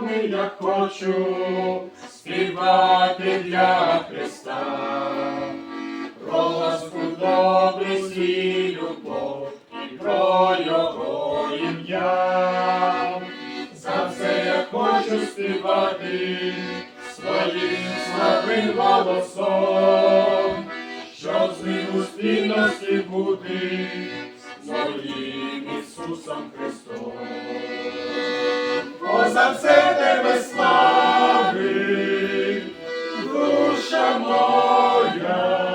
нами я хочу співати для Христа. Про ласку добрість і любов і про Його ім'я. За це я хочу співати своїм слабим голосом, щоб з ним у спільності бути моїм Ісусом Христом. За це моя,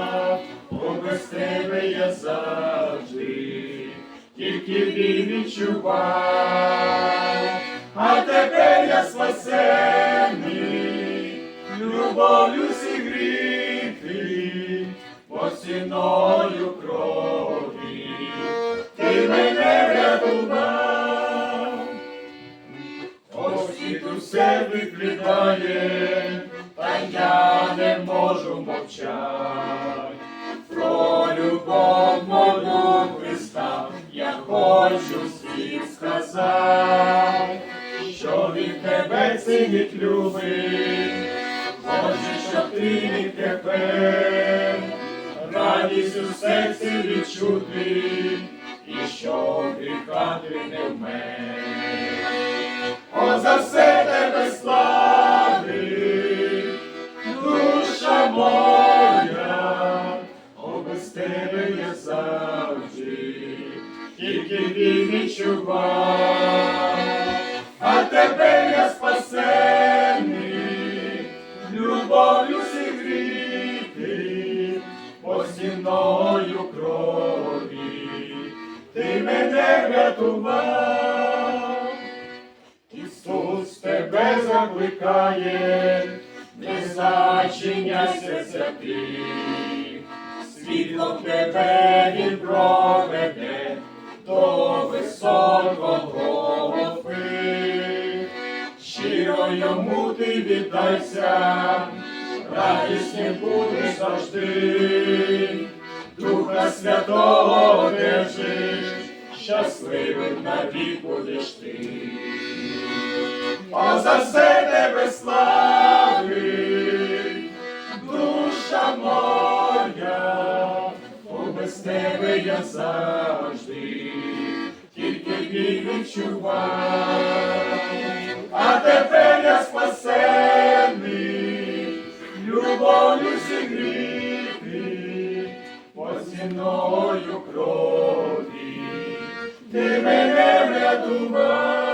тебе я завжди, тільки біль відчував, а тепер я спасений, любов'ю зігріти, ціною крові, ти мене врятував. Ось світ усе викликає, та я не можу мовчать. Про любов мою Христа я хочу всім сказати, що він тебе цінить любить, хоче, щоб ти від тепер радість у серці відчути, завжди, тільки біль відчував, а тепер я спасений, любов'ю зігріти, посіною крові, ти мене врятував. Ісус тебе закликає, не зачиняй серця ти, світлом тебе він проведе до високого верхи. Щиро йому ти віддайся, радісний будеш завжди, Духа Святого одержиш, щасливим навік будеш ти. О, за все тебе слави, без тебе я завжди, тільки біль відчував, а тепер я спасений, любов'ю зігріти, поціною крові, ти мене врятував.